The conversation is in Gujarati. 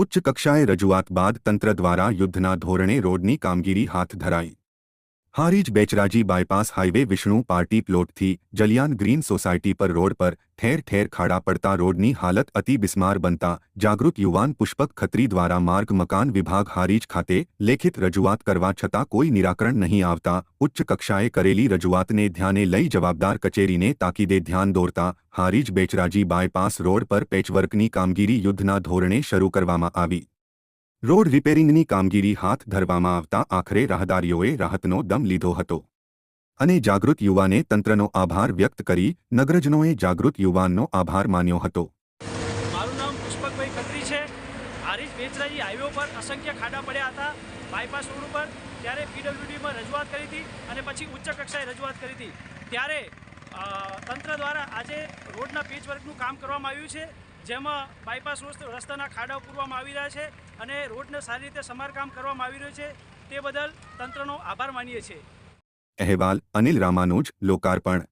ઉચ્ચ કક્ષાએ રજૂઆત બાદ તંત્ર દ્વારા યુદ્ધના ધોરણે રોડની કામગીરી હાથ ધરાઈ. Harij Becharaji bypass highway Vishnu party પ્લોટથી Jaliyan green society પર રોડ પર ઠેર ઠેર ખાડા પડતા રોડની હાલત અતિ બિસ્માર બનતા જાગૃત યુવાન પુષ્પક ખત્રી દ્વારા માર્ગ મકાન વિભાગ હારીજ ખાતે લેખિત રજૂઆત કરવા છતાં કોઈ નિરાકરણ નહીં આવતા ઉચ્ચ કક્ષાએ કરેલી રજૂઆતને ધ્યાને લઈ જવાબદાર કચેરીને તાકીદે ધ્યાન દોરતા હારીજ બેચરાજી બાયપાસ રોડ પર પેચવર્કની કામગીરી યુદ્ધના ધોરણે શરૂ કરવામાં આવી. રોડ રિપેરિંગની કામગીરી હાથ ધરવામાં આવતા આખરે રાહદારીઓએ રાહતનો દમ લીધો હતો. અને જાગૃત યુવાને તંત્રનો આભાર વ્યક્ત કરી નગરજનોએ જાગૃત યુવાનનો આભાર માન્યો હતો. મારું નામ પુષ્પકભાઈ ખત્રી છે. હારીજ વેચરાજી હાઈવે ઉપર અસંખ્ય ખાડા પડ્યા હતા. બાયપાસ રોડ ઉપર ત્યારે પીડબ્લ્યુડીમાં રજૂઆત કરી હતી અને પછી ઉચ્ચ કક્ષાએ રજૂઆત કરી હતી. ત્યારે તંત્ર દ્વારા આજે રોડના પેચવર્કનું કામ કરવામાં આવ્યું છે. જેમાં બાયપાસ રસ્તાના ખાડા પૂરવામાં આવી રહ્યા છે અને રોડને સારી રીતે સમારકામ કરવામાં આવી રહ્યું છે. તે બદલ તંત્રનો આભાર માનીએ છીએ. અહેવાલ અનિલ રામાનુજ, લોકાર્પણ.